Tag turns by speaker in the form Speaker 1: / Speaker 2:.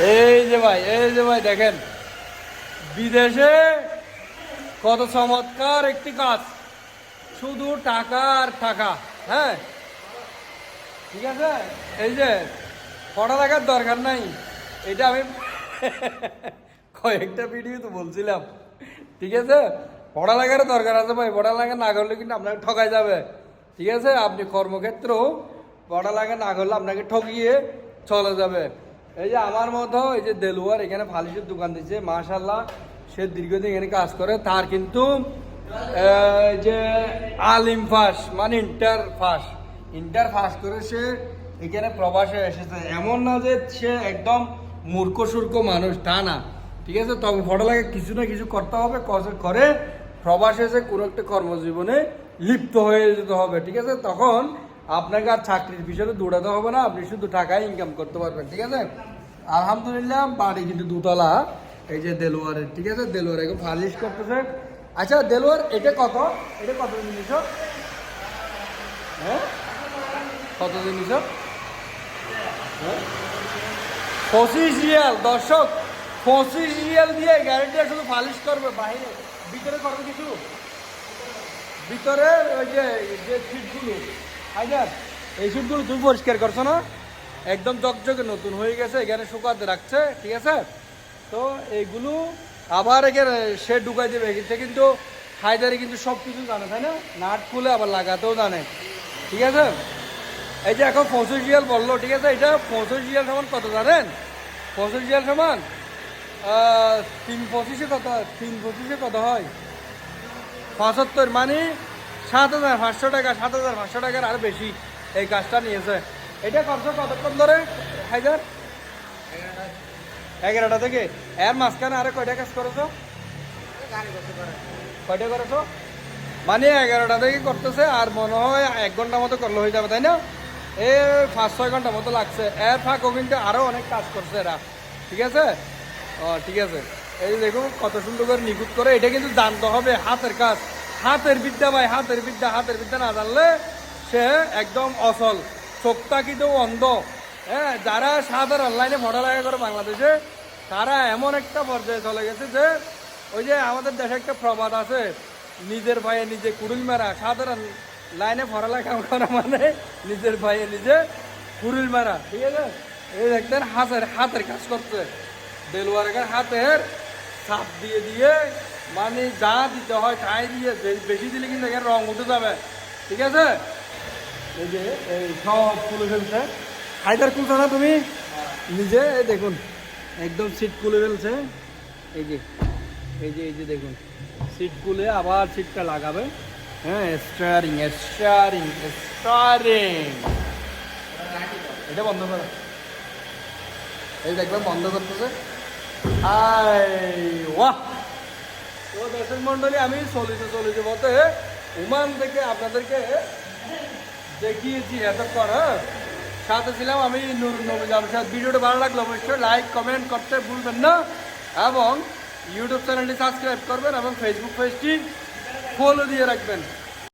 Speaker 1: এই যে ভাই, এই যে ভাই, দেখেন। বিদেশে কত চমৎকার একটি কাজ। শুধু টাকা আর টাকা হ্যাঁ? ঠিক আছে? এই যে, পড়ালেখার দরকার নাই। এটা আমি কয়েকটা ভিডিও তো বলছিলাম। ঠিক আছে? পড়ালেখার দরকার আছে ভাই। পড়ালেখা না করলে কিন্তু আপনাকে ঠকাই যাবে। ঠিক আছে? আপনি কর্মক্ষেত্রেও পড়ালেখা না করলে আপনাকে ঠকিয়ে চলে যাবে। এই যে আমার মতো, এই যে দেলুয়ার, এখানে ফালিশের দোকান দিচ্ছে মাশাল্লাহ সে দীর্ঘদিন এখানে কাজ করে, তার কিন্তু যে আলিম ফাস মানে ইন্টার ফাস। ইন্টার ফাস করে সে এখানে প্রবাসে এসেছে। এমন না যে সে একদম মূর্খ সূর্খ মানুষ, তা না। ঠিক আছে, তবে পড়ালেখা কিছু না কিছু করতে হবে করে প্রবাসে এসে কোনো একটা কর্মজীবনে লিপ্ত হয়ে যেতে হবে, ঠিক আছে? তখন আপনাকে আর চাকরির পিছনে দৌড়াতে হবে না, আপনি শুধু টাকা ইনকাম করতে পারবেন, ঠিক আছে? আলহামদুলিল্লাহ, বাড়ি কিন্তু দুতলা, এই যে দেলোয়ারের, ঠিক আছে? দেলোয়ার এখন ফালিশ করতেছে। আচ্ছা দেলোয়ার, এটা কত? এটা কত জিনিস হ্যাঁ? কত জিনিস হ্যাঁ? পঁচিশ রিয়াল, দর্শক, পঁচিশ রিয়াল দিয়ে গ্যারেন্টি শুধু ফালিশ করবে, বাইরে। ভিতরে করবে কিছু? ভিতরে ওই যে যে সিটগুলো হাইদার এই সিটগুলো তুমি পরিষ্কার করছ না? একদম জকজকে নতুন হয়ে গেছে, এখানে শুকাতে রাখছে, ঠিক আছে? তো এইগুলো আবার এখানে সে ঢুকাই দেবে এখানে কিন্তু হায়দারে কিন্তু সব কিছু জানে, তাই না? নাট খুলে আবার লাগাতেও জানে, ঠিক আছে? এই যে এখন পঁচিশ রিয়াল বলল, ঠিক আছে? এটা পঁচিশ রিয়াল সমান কত জানেন? পঁচিশ রিয়াল সমান তিন পঁচিশে কত তিন পঁচিশে কত হয়? পঁচাত্তর মানে সাত হাজার পাঁচশো টাকা, সাত হাজার পাঁচশো টাকার আর বেশি এই কাজটা নিয়েছে। এটা করছ কতক্ষণ ধরে হাজার এগারোটা থেকে? এর মাঝখানে আরে কয়টা কাজ করেছ? কয়টা করেছ? মানে এগারোটা থেকে করতেছে, আর মনে হয় এক ঘণ্টা মতো করলে হয়ে যাবে, তাই না? এ পাঁচ, ছয় ঘণ্টা মতো লাগছে। এর ফাঁকও কিন্তু আরও অনেক কাজ করছে এরা। ঠিক আছে? ও ঠিক আছে। এই দেখুন, কত সুন্দর করে নিখুঁত করে, এটা কিন্তু জানতে হবে, হাতের কাজ। হাতের বিদ্যা ভাই, হাতের বিদ্যা হাতের বিদ্যা না জানলে সে একদম অসল চোখটা কিন্তু অন্ধ। হ্যাঁ যারা সাধারণ অনলাইনে পড়ালেখা করে বাংলাদেশে, তারা এমন একটা পর্যায়ে চলে গেছে যে, ওই যে আমাদের দেশে একটা প্রবাদ আছে, নিজের ভাইয়ে নিজে কুড়ুল মেরা। সাধারণ লাইনে পড়ালেখা করা মানে নিজের ভাইয়ে নিজে কুড়ুল মেরা, ঠিক আছে? এই দেখতেন হাতের হাতের কাজ করছে। ডেলওয়ারের হাতের চাপ দিয়ে দিয়ে মানে যা দিতে হয় তাই দিয়ে বেশি দিলে কিন্তু এখানে রং উঠে যাবে। ঠিক আছে? এই যে এই সব খুলে ফেলছে। হায়দার খুলছো না তুমি? নিজে এই দেখুন একদম সিট খুলে ফেলছে। এই যে এই যে এই যে দেখুন সিট খুলে আবার সিটটা লাগাবে। হ্যাঁ স্টারিং স্টারিং স্টারিং এটা বন্ধ করো। এই দেখবেন বন্ধ করতেছে। আয় ওয়াহ! তো দর্শক মন্ডলী, আমি চলিতে চলিতে বলতে উমান থেকে আপনাদেরকে দেখিয়েছি এতক্ষণ হ্যাঁ? সাথে ছিলাম আমি নুর নবী জামশাদ। ভিডিওটা ভালো লাগল অবশ্যই লাইক কমেন্ট করতে ভুলবেন না এবং ইউটিউব চ্যানেলটি সাবস্ক্রাইব করবেন এবং ফেসবুক পেজটি ফলো দিয়ে রাখবেন।